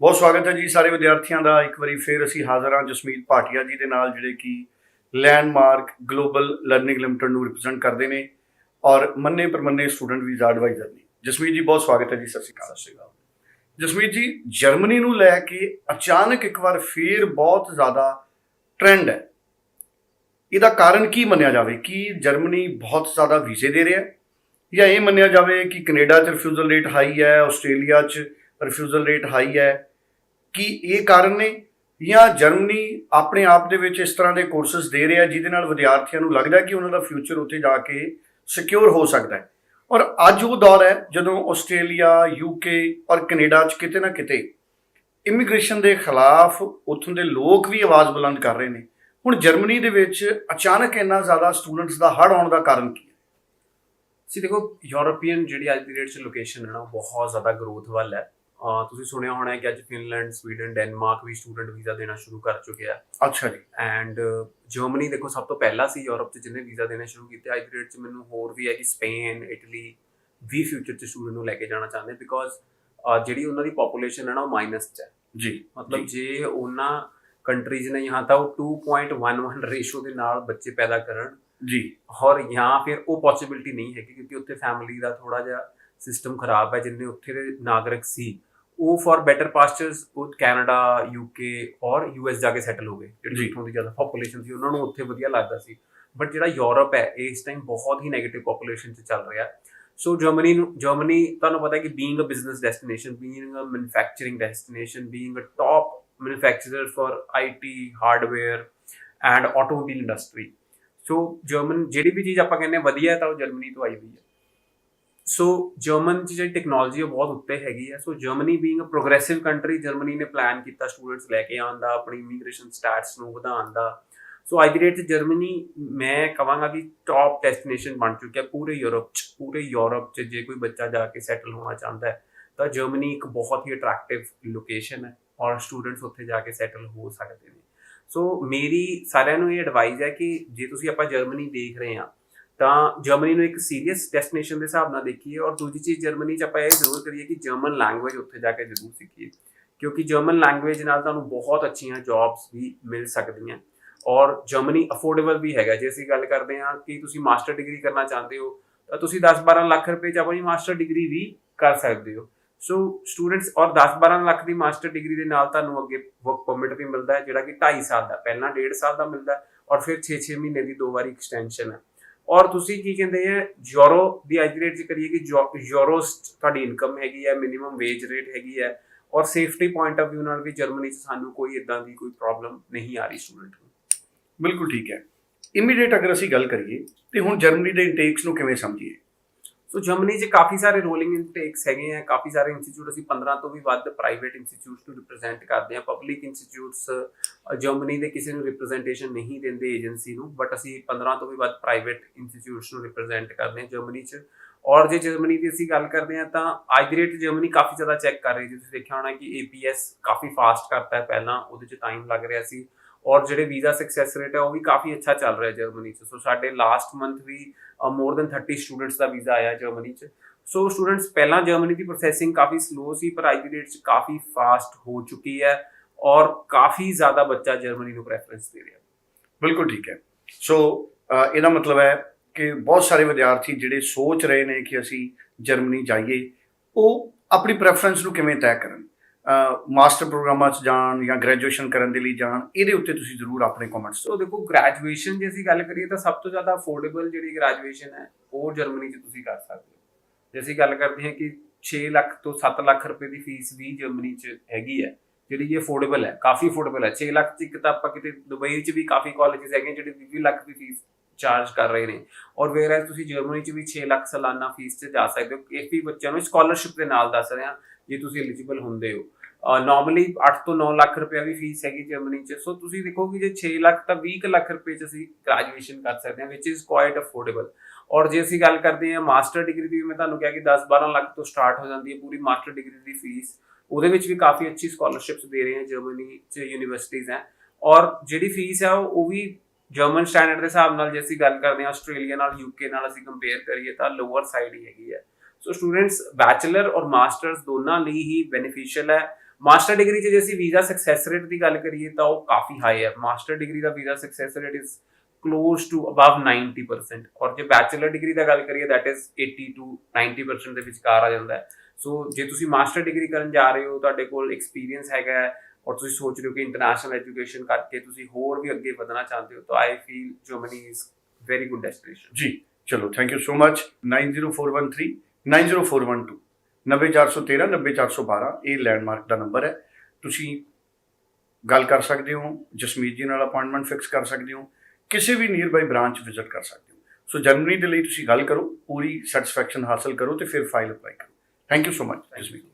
ਬਹੁਤ ਸਵਾਗਤ ਹੈ ਜੀ ਸਾਰੇ ਵਿਦਿਆਰਥੀਆਂ ਦਾ। ਇੱਕ ਵਾਰੀ ਫੇਰ ਅਸੀਂ ਹਾਜ਼ਰ ਹਾਂ ਜਸਮੀਤ ਭਾਟੀਆ ਜੀ ਦੇ ਨਾਲ ਜਿਹੜੇ ਕਿ ਲੈਂਡਮਾਰਕ ਗਲੋਬਲ ਲਰਨਿੰਗ ਲਿਮਟਿਡ ਨੂੰ ਰਿਪਰੈਜ਼ੈਂਟ ਕਰਦੇ ਨੇ ਔਰ ਮੰਨੇ ਪਰਮੰਨੇ ਸਟੂਡੈਂਟ ਵੀਜ਼ਾ ਐਡਵਾਈਜ਼ਰ ਨੇ। ਜਸਮੀਤ ਜੀ ਬਹੁਤ ਸਵਾਗਤ ਹੈ ਜੀ ਸਤਿ ਸ਼੍ਰੀ ਅਕਾਲ। ਸਤਿ ਸ਼੍ਰੀ ਅਕਾਲ। ਜਸਮੀਤ ਜੀ ਜਰਮਨੀ ਨੂੰ ਲੈ ਕੇ ਅਚਾਨਕ ਇੱਕ ਵਾਰ ਫੇਰ ਬਹੁਤ ਜ਼ਿਆਦਾ ਟ੍ਰੈਂਡ ਹੈ। ਇਹਦਾ ਕਾਰਨ ਕੀ ਮੰਨਿਆ ਜਾਵੇ? ਕਿ ਜਰਮਨੀ ਬਹੁਤ ਜ਼ਿਆਦਾ ਵੀਜ਼ੇ ਦੇ ਰਿਹਾ ਹੈ? ਜਾਂ ਇਹ ਮੰਨਿਆ ਜਾਵੇ ਕਿ ਕੈਨੇਡਾ 'ਚ ਰਿਫਿਊਜ਼ਲ ਰੇਟ ਹਾਈ ਹੈ ਆਸਟ੍ਰੇਲੀਆ 'ਚ ਰਿਫਿਊਜ਼ਲ ਰੇਟ ਹਾਈ ਹੈ, ਕੀ ਇਹ ਕਾਰਨ ਨੇ? ਜਾਂ ਜਰਮਨੀ ਆਪਣੇ ਆਪ ਦੇ ਵਿੱਚ ਇਸ ਤਰ੍ਹਾਂ ਦੇ ਕੋਰਸਸ ਦੇ ਰਿਹਾ ਜਿਹਦੇ ਨਾਲ ਵਿਦਿਆਰਥੀਆਂ ਨੂੰ ਲੱਗਦਾ ਕਿ ਉਹਨਾਂ ਦਾ ਫਿਊਚਰ ਉੱਥੇ ਜਾ ਕੇ ਸਿਕਿਉਰ ਹੋ ਸਕਦਾ ਹੈ? ਔਰ ਅੱਜ ਉਹ ਦੌਰ ਹੈ ਜਦੋਂ ਆਸਟ੍ਰੇਲੀਆ ਯੂਕੇ ਔਰ ਕੈਨੇਡਾ 'ਚ ਕਿਤੇ ਨਾ ਕਿਤੇ ਇਮੀਗ੍ਰੇਸ਼ਨ ਦੇ ਖਿਲਾਫ ਉੱਥੋਂ ਦੇ ਲੋਕ ਵੀ ਆਵਾਜ਼ ਬੁਲੰਦ ਕਰ ਰਹੇ ਨੇ। ਹੁਣ ਜਰਮਨੀ ਦੇ ਵਿੱਚ ਅਚਾਨਕ ਇੰਨਾ ਜ਼ਿਆਦਾ ਸਟੂਡੈਂਟਸ ਦਾ ਹੜ ਆਉਣ ਦਾ ਕਾਰਨ ਕੀ ਹੈ? ਸੀ ਦੇਖੋ, ਯੂਰੋਪੀਅਨ ਜਿਹੜੀ ਅੱਜ ਦੀ ਡੇਟ 'ਚ ਲੋਕੇਸ਼ਨ ਹੈ ਨਾ, ਉਹ ਬਹੁਤ ਜ਼ਿਆਦਾ ਗਰੋਥ ਵੱਲ ਹੈ। ਤੁਸੀਂ ਸੁਣਿਆ ਹੋਣਾ ਹੈ ਕਿ ਅੱਜ ਫਿਨਲੈਂਡ ਸਵੀਡਨ ਡੈਨਮਾਰਕ ਵੀ ਸਟੂਡੈਂਟ ਵੀਜ਼ਾ ਦੇਣਾ ਸ਼ੁਰੂ ਕਰ ਚੁੱਕੇ ਆ। ਅੱਛਾ ਜੀ। ਐਂਡ ਜਰਮਨੀ ਦੇਖੋ ਸਭ ਤੋਂ ਪਹਿਲਾਂ ਸੀ ਯੂਰਪ 'ਚ ਜਿਹਨੇ ਵੀਜ਼ਾ ਦੇਣਾ ਸ਼ੁਰੂ ਕੀਤਾ ਅੱਜ ਦੀ ਡੇਟ 'ਚ ਮੈਨੂੰ ਹੋਰ ਵੀ ਹੈ ਕਿ ਸਪੇਨ ਇਟਲੀ ਵੀ ਫਿਊਚਰ 'ਚ ਸਟੂਡੈਂਟ ਨੂੰ ਲੈ ਕੇ ਜਾਣਾ ਚਾਹੁੰਦੇ ਬਿਕੋਜ਼ ਜਿਹੜੀ ਉਹਨਾਂ ਦੀ ਪੋਪੂਲੇਸ਼ਨ ਹੈ ਨਾ ਉਹ ਮਾਈਨਸ 'ਚ ਹੈ। ਜੀ ਮਤਲਬ ਜੇ। ਉਹਨਾਂ ਕੰਟਰੀਜ਼ ਨੇ यहाँ ਤਾਂ ਉਹ 2.11 ਰੇਸ਼ੋ ਦੇ ਨਾਲ ਬੱਚੇ ਪੈਦਾ ਕਰਨ ਜੀ। ਔਰ ਜਾਂ ਫਿਰ ਉਹ ਪੋਸਿਬਿਲਿਟੀ ਨਹੀਂ ਹੈਗੀ ਕਿਉਂਕਿ ਉੱਥੇ ਫੈਮਿਲੀ ਦਾ ਥੋੜਾ ਜਿਹਾ ਸਿਸਟਮ ਖਰਾਬ ਹੈ ਜਿੰਨੇ ਉੱਥੇ ਦੇ ਨਾਗਰਿਕ ਸੀ ਉਹ ਫॉर ਬੈਟਰ ਪਾਸਚਰਸ ਉਹ ਕੈਨੇਡਾ ਯੂਕੇ ਔਰ ਯੂਐਸ ਜਾ ਕੇ ਸੈਟਲ ਹੋ ਗਏ। ਜਿਹੜੀ ਇੱਥੋਂ ਦੀ ਜ਼ਿਆਦਾ ਪੋਪੂਲੇਸ਼ਨ ਸੀ ਉਹਨਾਂ ਨੂੰ ਉੱਥੇ ਵਧੀਆ ਲੱਗਦਾ ਸੀ। ਬਟ ਜਿਹੜਾ ਯੂਰਪ ਹੈ ਇਸ ਟਾਈਮ ਬਹੁਤ ਹੀ ਨੈਗੇਟਿਵ ਪੋਪੂਲੇਸ਼ਨ ਚ ਚੱਲ ਰਿਹਾ। ਸੋ ਜਰਮਨੀ ਨੂੰ ਜਰਮਨੀ ਤੁਹਾਨੂੰ ਪਤਾ ਹੈ ਕਿ being a business destination being a manufacturing destination being a top manufacturer for IT hardware and automobile industry so German ਜਿਹੜੀ ਵੀ ਚੀਜ਼ ਆਪਾਂ ਕਹਿੰਦੇ ਵਧੀਆ ਤਾਂ ਉਹ ਜਰਮਨੀ ਤੋਂ ਆਈ ਹੋਈ ਹੈ। ਸੋ ਜਰਮਨ ਦੀ ਜਿਹੜੀ ਟੈਕਨੋਲੋਜੀ ਉਹ ਬਹੁਤ ਉੱਤੇ ਹੈਗੀ ਹੈ so Germany being a progressive country Germany ਨੇ ਪਲਾਨ ਕੀਤਾ ਸਟੂਡੈਂਟਸ ਲੈ ਕੇ ਆਉਣ ਦਾ, ਆਪਣੀ ਇਮੀਗ੍ਰੇਸ਼ਨ ਸਟੈਟਸ ਨੂੰ ਵਧਾਉਣ ਦਾ। ਸੋ ਅੱਜ ਦੀ ਡੇਟ 'ਚ ਜਰਮਨੀ ਮੈਂ ਕਹਾਂਗਾ ਕਿ ਟਾਪ ਡੈਸਟੀਨੇਸ਼ਨ ਬਣ ਚੁੱਕਿਆ ਪੂਰੇ ਯੂਰਪ 'ਚ। ਪੂਰੇ ਯੂਰਪ 'ਚ ਜੇ ਕੋਈ ਬੱਚਾ ਜਾ ਕੇ ਸੈਟਲ ਹੋਣਾ ਚਾਹੁੰਦਾ ਹੈ, ਤਾਂ ਜਰਮਨੀ ਇੱਕ ਬਹੁਤ ਹੀ ਅਟਰੈਕਟਿਵ ਲੋਕੇਸ਼ਨ ਹੈ ਔਰ ਸਟੂਡੈਂਟਸ ਉੱਥੇ ਜਾ ਕੇ ਸੈਟਲ ਹੋ ਸਕਦੇ ਨੇ। ਸੋ ਮੇਰੀ ਸਾਰਿਆਂ ਨੂੰ ਇਹ ਐਡਵਾਈਸ ਹੈ ਕਿ ਜੇ ਤੁਸੀਂ ਆਪਾਂ ਜਰਮਨੀ ਦੇਖ ਰਹੇ ਹਾਂ ਤਾਂ ਜਰਮਨੀ ਨੂੰ ਇੱਕ ਸੀਰੀਅਸ ਡੈਸਟੀਨੇਸ਼ਨ ਦੇ ਹਿਸਾਬ ਨਾਲ ਦੇਖੀਏ ਔਰ ਦੂਜੀ ਚੀਜ਼ ਜਰਮਨੀ 'ਚ ਆਪਾਂ ਇਹ ਜ਼ਰੂਰ ਕਰੀਏ ਕਿ ਜਰਮਨ ਲੈਂਗੁਏਜ ਉੱਥੇ ਜਾ ਕੇ ਜ਼ਰੂਰ ਸਿੱਖੀਏ, ਕਿਉਂਕਿ ਜਰਮਨ ਲੈਂਗੁਏਜ ਨਾਲ ਤੁਹਾਨੂੰ ਬਹੁਤ ਅੱਛੀਆਂ ਜੌਬਸ ਵੀ ਮਿਲ ਸਕਦੀਆਂ ਔਰ ਜਰਮਨੀ ਅਫੋਰਡੇਬਲ ਵੀ ਹੈਗਾ, ਜੇ ਅਸੀਂ ਗੱਲ ਕਰਦੇ ਹਾਂ ਕਿ ਤੁਸੀਂ ਮਾਸਟਰ ਡਿਗਰੀ ਕਰਨਾ ਚਾਹੁੰਦੇ ਹੋ, ਤਾਂ ਤੁਸੀਂ 10-12 ਲੱਖ ਰੁਪਏ 'ਚ ਆਪਣੀ ਮਾਸਟਰ ਡਿਗਰੀ ਵੀ ਕਰ ਸਕਦੇ ਹੋ। ਸੋ ਸਟੂਡੈਂਟਸ ਔਰ 10-12 ਲੱਖ ਦੀ ਮਾਸਟਰ ਡਿਗਰੀ ਦੇ ਨਾਲ ਤੁਹਾਨੂੰ ਅੱਗੇ ਵਰਕ ਪਰਮਿਟ ਵੀ ਮਿਲਦਾ ਹੈ, ਜਿਹੜਾ ਕਿ 2.5 ਸਾਲ ਦਾ, ਪਹਿਲਾਂ 1.5 ਸਾਲ ਦਾ ਮਿਲਦਾ ਔਰ ਫਿਰ 6-6 ਮਹੀਨੇ ਦੀ ਦੋ ਵਾਰੀ ਐਕਸਟੈਂਸ਼ਨ ਹੈ। ਔਰ ਤੁਸੀਂ ਕੀ ਕਹਿੰਦੇ ਆ, ਯੂਰੋ ਦੀ ਅੱਜ ਰੇਟ ਚ ਕਰੀਏ ਕਿ ਯੂਰੋ ਤੁਹਾਡੀ ਇਨਕਮ ਹੈਗੀ ਹੈ ਮਿਨੀਮਮ ਵੇਜ ਰੇਟ ਹੈਗੀ ਹੈ ਔਰ ਸੇਫਟੀ ਪੁਆਇੰਟ ਆਫ View ਨਾਲ ਵੀ ਜਰਮਨੀ ਚ ਸਾਨੂੰ ਕੋਈ ਇਦਾਂ ਦੀ ਕੋਈ ਪ੍ਰੋਬਲਮ ਨਹੀਂ ਆ ਰਹੀ ਸਟੂਡੈਂਟ ਨੂੰ। ਬਿਲਕੁਲ ਠੀਕ ਹੈ। ਇਮੀਡੀਏਟ ਅਗਰ ਅਸੀਂ ਗੱਲ ਕਰੀਏ, ਤੇ ਹੁਣ ਜਰਮਨੀ ਦੇ ਇਨਟੇਕਸ ਨੂੰ ਕਿਵੇਂ ਸਮਝੀਏ? ਸੋ ਜਰਮਨੀ 'ਚ ਕਾਫੀ ਸਾਰੇ ਰੋਲਿੰਗ ਇਨਟੇਕਸ ਹੈਗੇ ਆ, ਕਾਫੀ ਸਾਰੇ ਇੰਸਟੀਚਿਊਟ ਅਸੀਂ 15 ਤੋਂ ਵੀ ਵੱਧ ਪ੍ਰਾਈਵੇਟ ਇੰਸਟੀਚਿਊਟਸ ਨੂੰ ਰਿਪਰੈਜ਼ੈਂਟ ਕਰਦੇ ਆ। ਪਬਲਿਕ ਇੰਸਟੀਚਿਊਟਸ ਜਰਮਨੀ ਦੇ ਕਿਸੇ ਨੂੰ ਰਿਪਰੈਜ਼ੈਂਟੇਸ਼ਨ ਨਹੀਂ ਦਿੰਦੇ ਏਜੰਸੀ ਨੂੰ ਬਟ ਅਸੀਂ 15 ਤੋਂ ਵੀ ਵੱਧ ਪ੍ਰਾਈਵੇਟ ਇੰਸਟੀਚਿਊਟਸ ਨੂੰ ਰਿਪਰੈਜ਼ੈਂਟ ਕਰਦੇ ਆ ਜਰਮਨੀ 'ਚ। ਔਰ ਜੇ ਜਰਮਨੀ ਦੀ ਅਸੀਂ ਗੱਲ ਕਰਦੇ ਆ ਤਾਂ ਅੱਜ ਦੀ ਰੇਟ ਜਰਮਨੀ ਕਾਫੀ ਜ਼ਿਆਦਾ ਚੈੱਕ ਕਰ ਰਹੀ ਹੈ ਤੁਸੀਂ ਦੇਖਿਆ ਹੋਣਾ ਕਿ APS ਕਾਫੀ ਫਾਸਟ ਕਰਤਾ ਹੈ। ਪਹਿਲਾਂ ਉਹਦੇ 'ਚ ਟਾਈਮ ਲੱਗ ਰਿਹਾ ਸੀ। ਔਰ ਜਿਹੜੇ ਵੀਜ਼ਾ ਸਕਸੈਸ ਰੇਟ ਹੈ ਉਹ ਵੀ ਕਾਫੀ ਅੱਛਾ ਚੱਲ ਰਿਹਾ ਜਰਮਨੀ 'ਚ। ਸੋ ਸਾਡੇ ਲਾਸਟ ਮੰਥ ਵੀ ਮੋਰ ਦੈਨ 30 ਸਟੂਡੈਂਟਸ ਦਾ ਵੀਜ਼ਾ ਆਇਆ ਜਰਮਨੀ 'ਚ। ਸੋ ਸਟੂਡੈਂਟਸ ਪਹਿਲਾਂ ਜਰਮਨੀ ਦੀ ਪ੍ਰੋਸੈਸਿੰਗ ਕਾਫੀ ਸਲੋ ਸੀ, ਪਰ ਅੱਜ ਦੀ ਡੇਟ 'ਚ ਕਾਫੀ ਫਾਸਟ ਹੋ ਚੁੱਕੀ ਹੈ ਔਰ ਕਾਫੀ ਜ਼ਿਆਦਾ ਬੱਚਾ ਜਰਮਨੀ ਨੂੰ ਪ੍ਰੈਫਰੈਂਸ ਦੇ ਰਿਹਾ। ਬਿਲਕੁਲ ਠੀਕ ਹੈ। ਸੋ ਇਹਦਾ ਮਤਲਬ ਹੈ ਕਿ ਬਹੁਤ ਸਾਰੇ ਵਿਦਿਆਰਥੀ ਜਿਹੜੇ ਸੋਚ ਰਹੇ ਨੇ ਕਿ ਅਸੀਂ ਜਰਮਨੀ ਜਾਈਏ, ਉਹ ਆਪਣੀ ਪ੍ਰੈਫਰੈਂਸ ਨੂੰ ਕਿਵੇਂ ਤੈਅ ਕਰਨ? ਮਾਸਟਰ ਪ੍ਰੋਗਰਾਮਾਂ 'ਚ ਜਾਣ ਜਾਂ ਗ੍ਰੈਜੂਏਸ਼ਨ ਕਰਨ ਦੇ ਲਈ ਜਾਣ, ਇਹਦੇ ਉੱਤੇ ਤੁਸੀਂ ਜ਼ਰੂਰ ਆਪਣੇ ਕਮੈਂਟਸ ਸੋ ਦੇਖੋ ਗ੍ਰੈਜੂਏਸ਼ਨ ਜੇ ਅਸੀਂ ਗੱਲ ਕਰੀਏ ਤਾਂ ਸਭ ਤੋਂ ਜ਼ਿਆਦਾ ਅਫੋਰਡੇਬਲ ਜਿਹੜੀ ਗ੍ਰੈਜੂਏਸ਼ਨ ਹੈ, ਉਹ ਜਰਮਨੀ 'ਚ ਤੁਸੀਂ ਕਰ ਸਕਦੇ ਹੋ। ਜੇ ਅਸੀਂ ਗੱਲ ਕਰਦੇ ਹਾਂ ਕਿ 6 ਲੱਖ ਤੋਂ 7 ਲੱਖ ਰੁਪਏ ਦੀ ਫੀਸ ਵੀ ਜਰਮਨੀ 'ਚ ਹੈਗੀ ਹੈ, ਜਿਹੜੀ ਇਹ ਅਫੋਰਡੇਬਲ ਹੈ, ਕਾਫੀ ਅਫੋਰਡੇਬਲ ਹੈ। 6 ਲੱਖ 'ਚ ਇੱਕ ਤਾਂ ਆਪਾਂ ਕਿਤੇ ਦੁਬਈ 'ਚ ਵੀ ਕਾਫੀ ਕਾਲਜਸ ਹੈਗੇ ਜਿਹੜੇ 20 ਲੱਖ ਦੀ ਫੀਸ ਚਾਰਜ ਕਰ ਰਹੇ ਨੇ। ਔਰ ਵੇਰ ਤੁਸੀਂ ਜਰਮਨੀ 'ਚ ਵੀ 6 ਲੱਖ ਸਾਲਾਨਾ ਫੀਸ 'ਚ ਜਾ ਸਕਦੇ ਹੋ। ਇਹ ਵੀ ਬੱਚਿਆਂ ਨੂੰ ਸਕਾਲਰਸ਼ਿਪ ਦੇ ਨਾਲ ਦੱਸ ਰਹੇ ਹਾਂ ਜੇ ਤੁਸੀਂ ਐਲੀਜੀਬਲ ਹੁੰਦੇ ਹੋ। ਨਾਰਮਲੀ 8 ਤੋਂ 9 ਲੱਖ ਰੁਪਏ ਵੀ ਫੀਸ ਹੈਗੀ ਜਰਮਨੀ 'ਚ। ਸੋ ਤੁਸੀਂ ਦੇਖੋ ਕਿ ਜੇ 6 ਲੱਖ ਤਾਂ 20 ਕੁ ਲੱਖ ਰੁਪਏ 'ਚ ਅਸੀਂ ਗ੍ਰੈਜੂਏਸ਼ਨ ਕਰ ਸਕਦੇ ਹਾਂ ਵਿਚ ਇਜ਼ ਕੁਆਇਟ ਅਫੋਰਡੇਬਲ ਔਰ ਜੇ ਅਸੀਂ ਗੱਲ ਕਰਦੇ ਹਾਂ ਮਾਸਟਰ ਡਿਗਰੀ ਦੀ ਵੀ ਮੈਂ ਤੁਹਾਨੂੰ ਕਿਹਾ ਕਿ 10-12 ਲੱਖ ਤੋਂ ਸਟਾਰਟ ਹੋ ਜਾਂਦੀ ਹੈ ਪੂਰੀ ਮਾਸਟਰ ਡਿਗਰੀ ਦੀ ਫੀਸ ਉਹਦੇ ਵਿੱਚ ਵੀ ਕਾਫੀ ਅੱਛੀ ਸਕਾਲਰਸ਼ਿਪਸ ਦੇ ਰਹੇ ਹਨ ਜਰਮਨੀ 'ਚ ਯੂਨੀਵਰਸਿਟੀਆਂ ਹੈ। ਔਰ ਜਿਹੜੀ ਫੀਸ ਹੈ, ਉਹ ਉਹ ਵੀ ਜਰਮਨ ਸਟੈਂਡਰਡ ਦੇ ਹਿਸਾਬ ਨਾਲ ਜੇ ਅਸੀਂ ਗੱਲ ਕਰਦੇ ਹਾਂ ਆਸਟ੍ਰੇਲੀਆ ਨਾਲ ਯੂਕੇ ਨਾਲ ਅਸੀਂ ਕੰਪੇਅਰ ਕਰੀਏ ਤਾਂ ਲੋਅਰ ਸਾਈਡ ਹੀ ਹੈਗੀ ਹੈ। ਸੋ ਸਟੂਡੈਂਟਸ ਬੈਚਲਰ ਔਰ ਮਾਸਟਰਸ ਦੋਨਾਂ ਲਈ ਹੀ ਬੈਨੀਫੀਸ਼ੀਅਲ ਹੈ। ਮਾਸਟਰ ਡਿਗਰੀ 'ਚ ਜੇ ਅਸੀਂ ਵੀਜ਼ਾ ਸਕਸੈਸ ਰੇਟ ਦੀ ਗੱਲ ਕਰੀਏ ਤਾਂ ਉਹ ਕਾਫੀ ਹਾਈ ਹੈ। Master degree the visa success rate is close to above 90% ਔਰ ਜੇ ਬੈਚਲਰ ਡਿਗਰੀ ਦਾ ਗੱਲ ਕਰੀਏ ਦੈਟ ਇਜ਼ 80 ਟੂ 90% ਦੇ ਵਿਚਕਾਰ ਆ ਜਾਂਦਾ ਹੈ। ਸੋ ਜੇ ਤੁਸੀਂ ਮਾਸਟਰ ਡਿਗਰੀ ਕਰਨ ਜਾ ਰਹੇ ਹੋ, ਤੁਹਾਡੇ ਕੋਲ ਐਕਸਪੀਰੀਅੰਸ ਹੈਗਾ ਔਰ ਤੁਸੀਂ ਸੋਚ ਰਹੇ ਹੋ ਕਿ ਇੰਟਰਨੈਸ਼ਨਲ ਐਜੂਕੇਸ਼ਨ ਕਰਕੇ ਤੁਸੀਂ ਹੋਰ ਵੀ ਅੱਗੇ ਵਧਣਾ ਚਾਹੁੰਦੇ ਹੋ, ਤਾਂ I feel Germany is very good destination ਜੀ, ਚਲੋ ਥੈਂਕ ਯੂ ਸੋ ਮਚ 90413 90412 90413 90412 ਇਹ ਲੈਂਡਮਾਰਕ ਦਾ ਨੰਬਰ ਹੈ। ਤੁਸੀਂ ਗੱਲ ਕਰ ਸਕਦੇ ਹੋ, ਜਸਮੀਤ ਜੀ ਨਾਲ ਅਪਾਇੰਟਮੈਂਟ ਫਿਕਸ ਕਰ ਸਕਦੇ ਹੋ, ਕਿਸੇ ਵੀ ਨੀਅਰ ਬਾਈ ਬ੍ਰਾਂਚ ਵਿਜ਼ਿਟ ਕਰ ਸਕਦੇ ਹੋ। ਸੋ ਜਨਵਰੀ ਦੇ ਲਈ ਤੁਸੀਂ ਗੱਲ ਕਰੋ, ਪੂਰੀ ਸੈਟੀਸਫੈਕਸ਼ਨ ਹਾਸਲ ਕਰੋ ਤੇ ਫਿਰ ਫਾਈਲ ਅਪਲਾਈ ਕਰੋ। Thank you so much Jasmeet